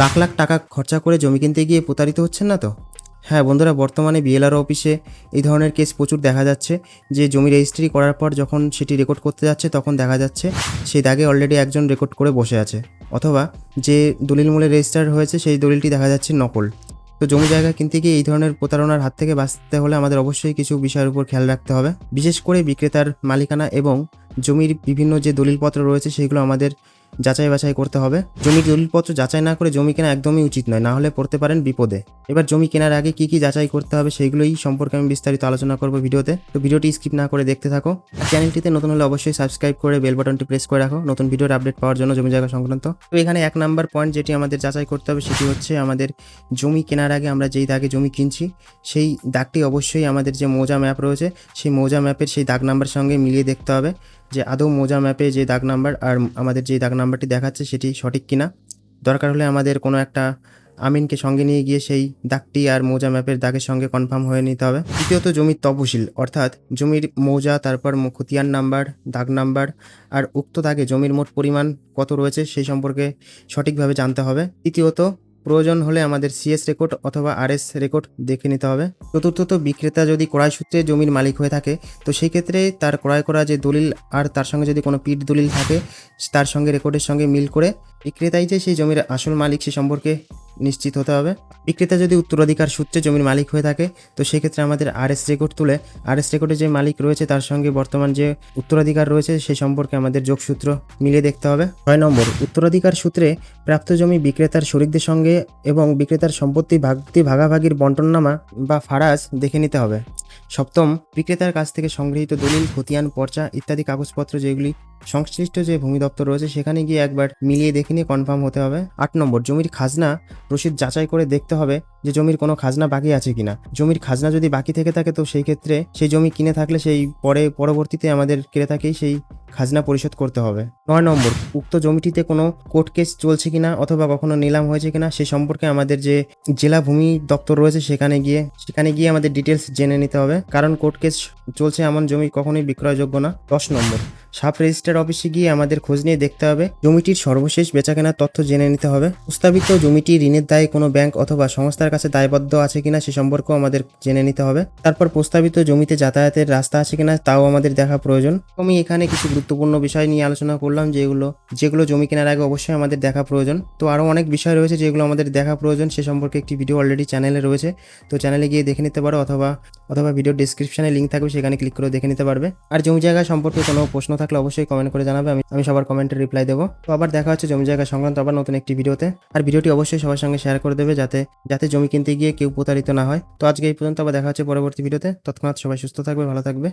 লাখ লাখ টাকা খরচা করে জমি কিনতে গিয়ে প্রতারিত হচ্ছেন না তো? হ্যাঁ বন্ধুরা, বর্তমানে বিএলআর অফিসে এই ধরনের কেস প্রচুর দেখা যাচ্ছে। যে জমি রেজিস্ট্রি করার পর যখন সেটি রেকর্ড করতে যাচ্ছে, তখন দেখা যাচ্ছে সেই দাগে অলরেডি একজন রেকর্ড করে বসে আছে। অথবা যে দলিল মূলে রেজিস্টার হয়েছে, সেই দলিলটি দেখা যাচ্ছে নকল। তো জমি জায়গা কিনতে গিয়ে এই ধরনের প্রতারণার হাত থেকে বাঁচতে হলে আমাদের অবশ্যই কিছু বিষয়ের উপর খেয়াল রাখতে হবে। বিশেষ করে বিক্রেতার মালিকানা এবং জমির বিভিন্ন যে দলিলপত্র রয়েছে, সেগুলো আমাদের যাচাই বাছাই করতে হবে। জমির দলিলপত্র যাচাই না করে জমি কেনা একদমই উচিত নয়, না হলে পড়তে পারেন বিপদে। এবার জমি কেনার আগে কি কি যাচাই করতে হবে সেইগুলোই সম্পর্কে আমি বিস্তারিত আলোচনা করব ভিডিওতে। তো ভিডিওটি স্কিপ না করে দেখতে থাকো। আর চ্যানেলটিতে নতুন হলে অবশ্যই সাবস্ক্রাইব করে বেল বাটনটি প্রেস করে রাখো। নতুন ভিডিওর আপডেট পাওয়ার জন্য জমি জায়গা সংক্রান্ত। তো এখানে এক নাম্বার পয়েন্ট যেটি আমাদের যাচাই করতে হবে সেটি হচ্ছে আমাদের জমি কেনার আগে আমরা যেই দাগে জমি কিনছি, সেই দাগটি অবশ্যই আমাদের যে মোজা ম্যাপ রয়েছে, সেই মোজা ম্যাপের সেই দাগ নাম্বার সঙ্গে মিলিয়ে দেখতে হবে যে আদৌ মোজা ম্যাপে যে দাগ নাম্বার আর আমাদের যে দাগ নাম্বারটি দেখাচ্ছে সেটি সঠিক কিনা। দরকার হলে আমাদের কোনো একটা আমিনকে সঙ্গে নিয়ে গিয়ে সেই দাগটি আর মৌজা ম্যাপের দাগের সঙ্গে কনফার্ম হয়ে নিতে হবে। দ্বিতীয়ত জমির তপশিল, অর্থাৎ জমির মৌজা, তারপর খতিয়ান নাম্বার, দাগ নাম্বার আর উক্ত দাগে জমির মোট পরিমাণ কত রয়েছে সেই সম্পর্কে সঠিকভাবে জানতে হবে। তৃতীয়ত প্রয়োজন হলে আমাদের সিএস রেকর্ড অথবা আরএস রেকর্ড দেখে নিতে হবে। চতুর্থত, বিক্রেতা যদি ক্রয় সূত্রে জমির মালিক হয়ে থাকে, তো সেই ক্ষেত্রে তার ক্রয় করা যে দলিল আর তার সঙ্গে যদি কোনো পিঠ দলিল থাকে, তার সঙ্গে রেকর্ডের সঙ্গে মিল করে বিক্রেতাই যে সেই জমির আসল মালিক সে সম্পর্কে নিশ্চিত হতে হবে। বিক্রেতা যদি উত্তরাধিকার সূত্রে জমির মালিক হয়ে থাকে, তো সেক্ষেত্রে আমাদের আরএস রেকর্ড তুলে আরএস রেকর্ডে যে মালিক রয়েছে, তার সঙ্গে বর্তমান যে উত্তরাধিকার রয়েছে, সে সম্পর্কে আমাদের যোগসূত্র মিলিয়ে দেখতে হবে। ছয় নম্বর, উত্তরাধিকার সূত্রে প্রাপ্ত জমি বিক্রেতার শরিকদের সঙ্গে এবং বিক্রেতার সম্পত্তি ভাগতি ভাগাভাগির বন্টননামা বা ফারাজ দেখে নিতে হবে। সপ্তম, বিক্রেতার কাছ থেকে সংগৃহীত দলিল, খতিয়ান, পর্চা ইত্যাদি কাগজপত্র যেগুলি সংশ্লিষ্ট যে ভূমি দপ্তর রয়েছে সেখানে গিয়ে একবার মিলিয়ে দেখে নিয়ে কনফার্ম হতে হবে। আট নম্বর, জমির খাজনা রসিদ যাচাই করে দেখতে হবে যে জমির কোনো খাজনা বাকি আছে কিনা। জমির খাজনা যদি বাকি থেকে থাকে তো সেই ক্ষেত্রে সেই জমি কিনে থাকলে সেই পরে, পরবর্তীতে আমাদের ক্রেতাকেই সেই খাজনা পরিশোধ করতে হবে। নয় নম্বর, উক্ত জমিটিতে কোনো কোর্ট কেস চলছে কিনা অথবা কখনো নিলাম হয়েছে কিনা সে সম্পর্কে আমাদের যে জেলা ভূমি দপ্তর রয়েছে সেখানে গিয়ে সেখানে গিয়ে আমাদের ডিটেলস জেনে নিতে হবে। কারণ কোর্ট কেস চলছে এমন জমি কখনোই বিক্রয়যোগ্য না। দশ নম্বর সাব রেজিস্টার অফিসে গিয়ে আমাদের খোঁজ নিয়ে দেখতে হবে। জমিটির সর্বশেষ বেচাকেনার তথ্য জেনে নিতে হবে। প্রস্তাবিত জমিটি ঋণের দায়ে কোনো ব্যাংক অথবা সংস্থার কাছে দায়বদ্ধ আছে কিনা সে সম্পর্কেও আমাদের জেনে নিতে হবে। তারপর প্রস্তাবিত জমিতে যাতায়াতের রাস্তা আছে কিনা তাও আমাদের দেখা প্রয়োজন। আমি এখানে কিছু গুরুত্বপূর্ণ বিষয় নিয়ে আলোচনা করলাম যেগুলো যেগুলো জমি কেনার আগে অবশ্যই আমাদের দেখা প্রয়োজন। তো আরও অনেক বিষয় রয়েছে যেগুলো আমাদের দেখা প্রয়োজন। সে সম্পর্কে একটি ভিডিও অলরেডি চ্যানেলে রয়েছে। তো চ্যানেলে গিয়ে দেখে নিতে পারো অথবা অথবা ভিডিও ডিসক্রিপশনে লিঙ্ক থাকবে, সেখানে ক্লিক করে দেখে নিতে পারবে। আর জমি জায়গা সম্পর্কে কোনো প্রশ্ন থাকলে অবশ্যই কমেন্ট করে জানাবে, আমি আমি সবার কমেন্টে রিপ্লাই দেবো। তো আবার দেখা হচ্ছে জমি জায়গা সংক্রান্ত আবার নতুন একটি ভিডিওতে আর ভিডিওটি অবশ্যই সবার সঙ্গে শেয়ার করে দেবে, যাতে যাতে জমি কিনতে গিয়ে কেউ প্রতারিত না হয়। তো আজকে এই পর্যন্ত আবার দেখা হচ্ছে পরবর্তী ভিডিওতে তৎক্ষণাৎ সবাই সুস্থ থাকবে, ভালো থাকবে।